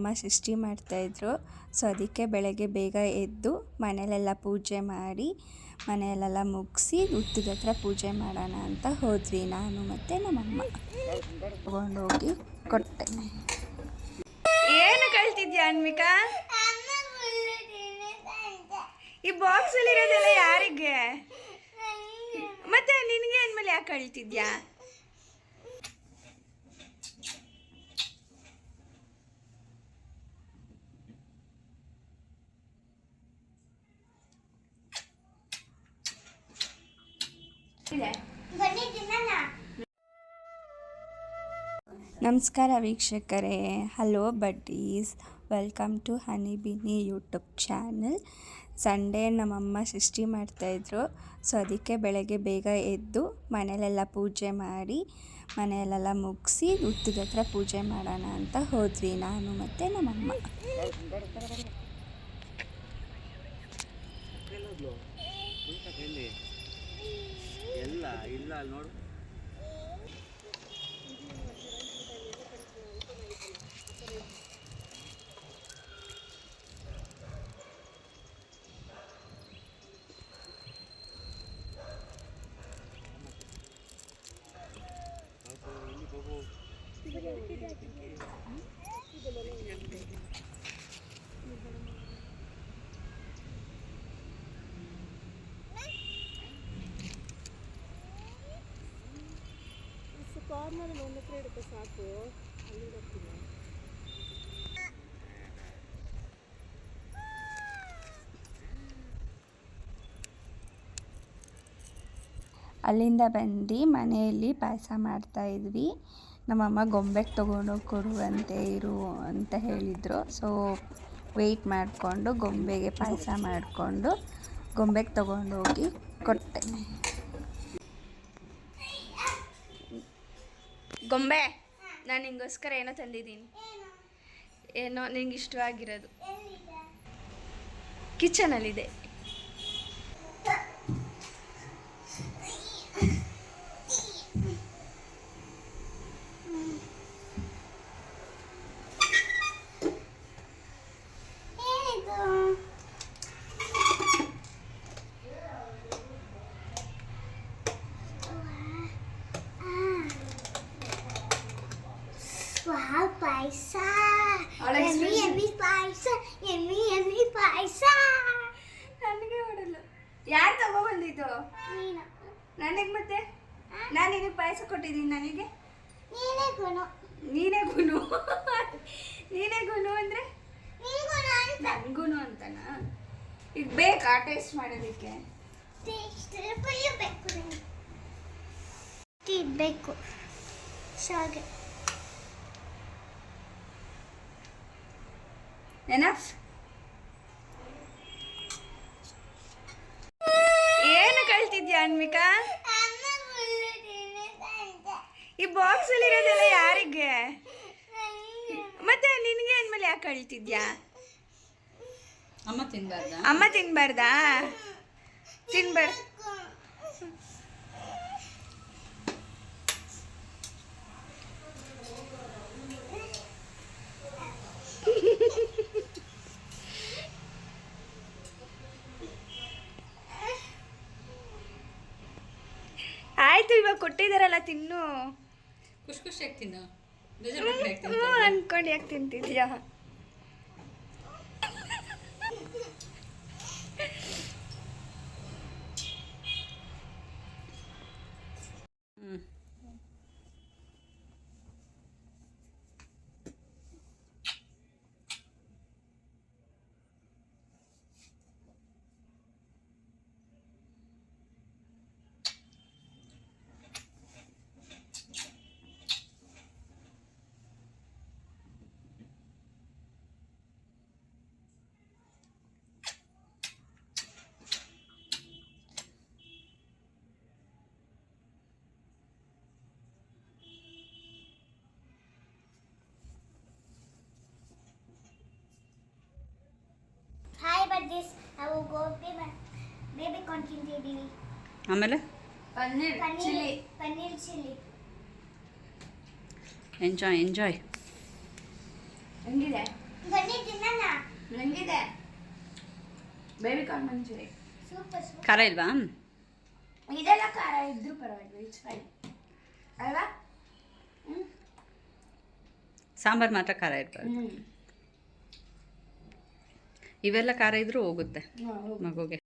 ನಮ್ಮಮ್ಮ ಷಷ್ಠಿ ಮಾಡ್ತಾಯಿದ್ರು ಸೊ ಅದಕ್ಕೆ ಬೆಳಗ್ಗೆ ಬೇಗ ಎದ್ದು ಮನೆಯಲ್ಲೆಲ್ಲ ಪೂಜೆ ಮಾಡಿ, ಮನೆಯಲ್ಲೆಲ್ಲ ಮುಗಿಸಿ ಹುತ್ತದ ಹತ್ರ ಪೂಜೆ ಮಾಡೋಣ ಅಂತ ಹೋದ್ವಿ ನಾನು ಮತ್ತು ನಮ್ಮಮ್ಮ. ತಗೊಂಡೋಗಿ ಕೊಟ್ಟೆ. ಏನು ಕಳ್ತಿದ್ಯಾ ಅನ್ವಿಕಾ? ಈ ಬಾಕ್ಸಲ್ಲಿರೋದೆಲ್ಲ ಯಾರಿಗೆ? ಮತ್ತೆ ನಿನಗೆ ಅಂದ್ಮೇಲೆ ಯಾಕೆ ಕಳ್ತಿದ್ಯಾ ನಮಸ್ಕಾರ ವೀಕ್ಷಕರೇ. Hello buddies welcome to honey bunny YouTube channel Sunday ನಮ್ಮಮ್ಮ ಸೃಷ್ಟಿ ಮಾಡ್ತಾಯಿದ್ರು ಸೊ ಅದಕ್ಕೆ ಬೆಳಗ್ಗೆ ಬೇಗ ಎದ್ದು ಮನೆಯಲ್ಲೆಲ್ಲ ಪೂಜೆ ಮಾಡಿ, ಮನೆಯಲ್ಲೆಲ್ಲ ಮುಗಿಸಿ ಹುತ್ತಿಗೆ ಹತ್ರ ಪೂಜೆ ಮಾಡೋಣ ಅಂತ ಹೋದ್ವಿ ನಾನು ಮತ್ತು ನಮ್ಮಮ್ಮ. ಎಲ್ಲ ಇಲ್ಲ ನೋಡು. ಕಾರ್ನರಲ್ಲಿ ಒಂದು ಹತ್ರ ಇಡುತ್ತೆ ಸಾಕು ಅಲ್ಲಿ ಬರ್ತೀನಿ ಅಲ್ಲಿಂದ ಬಂದು ಮನೆಯಲ್ಲಿ ಪಾಯಸ ಮಾಡ್ತಾಯಿದ್ವಿ ನಮ್ಮಮ್ಮ ಗೊಂಬೆಗೆ ತೊಗೊಂಡೋಗಿ ಕೊಡುವಂತೆ ಇರು ಅಂತ ಹೇಳಿದರು. ಸೊ ವೆಯ್ಟ್ ಮಾಡಿಕೊಂಡು ಗೊಂಬೆಗೆ ಪಾಯಸ ಮಾಡಿಕೊಂಡು ಗೊಂಬೆಗೆ ತೊಗೊಂಡೋಗಿ ಕೊಟ್ಟೆ. ಗೊಂಬೆ, ನಾನು ನಿಂಗೋಸ್ಕರ ಏನೋ ತಂದಿದ್ದೀನಿ. ಏನೋ ನಿಂಗೆ ಇಷ್ಟವಾಗಿರೋದು. ಕಿಚನಲ್ಲಿದೆ ಪಾಯಸ. ಎಮ್ಮಿ. ಎಮ್ಮಿ ಪಾಯಸ ಎಮ್ಮಿ ಎಮ್ಮಿ ಪಾಯಸ. ನನಗೆ ಹೊಡಲ್ಲ ಯಾರು ತಗೊಬಂದಿದ್ದು? ನೀನು. ನನಗೆ ಮತ್ತೆ? ನಾನು ನಿನಗೆ ಪಾಯಸ ಕೊಟ್ಟಿದ್ದೀನಿ ನನಗೆ. ನೀನೇ ಗುಣು ನೀನೇ ಗುನು. ನೀನೇ ಗುನು ಅಂದರೆ? ನೀನ್ ಗುಣ ಅಂತ. ನನ್ಗುನು ಅಂತನಾ? ಈಗ ಬೇಕಾ ಟೇಸ್ಟ್ ಮಾಡೋದಕ್ಕೆ? ಬೇಕು ನನಗೆ ಎನಫ್ ಏನು ಕಳ್ತಿದ್ಯಾ ಅನ್ವಿಕಾ? ತಿನ್ನದಂತೆ ಈ ಬಾಕ್ಸ್ ಅಲ್ಲಿ ಇರೋದೆಲ್ಲ ಯಾರಿಗೆ? ಮತ್ತೆ ನಿನಗೆ ಅಂದ್ಮೇಲೆ ಯಾಕೆ ಕಳ್ತಿದ್ಯಾ ಅಮ್ಮ ತಿನ್ಬಾರ್ದ? ಅಮ್ಮ ತಿನ್ಬಾರ್ದಾ? ತಿನ್ಬಾರ್ದು ಆಯ್ತು ಇವಾಗ ಕೊಟ್ಟಿದಾರಲ್ಲ ತಿನ್ನು. ಖುಷಿ ಖುಷಿಯಾಗಿ ತಿನ್ನು. ಅನ್ಕೊಂಡು ಯಾಕೆ ತಿಂತಿದ್ಯಾ? ಬೇಬಿ ಕಾರ್ನ್ ತಿಂತಿದ್ದೀವಿ ಆಮೇಲೆ? Paneer chilli. Paneer chilli. Enjoy enjoy ಹೆಂಗಿದೆ? ಹೆಂಗಿದೆ? Baby corn manchuri. Super super ಖಾರ ಇಲ್ವಾ? ಇದೆಲ್ಲ ಖಾರ ಇದ್ರೂ ಪರವಾಗಿಲ್ಲ ಇಟ್ಸ್ ಫೈನ್ ಅಲ್ವಾ? ಸಾಂಬಾರು ಮಾತ್ರ ಖಾರ ಇರ್ಬಾರ್ದು ಇವೆಲ್ಲ ಖಾರ ಇದ್ರೂ ಹೋಗುತ್ತೆ. ಮಗುಗೆ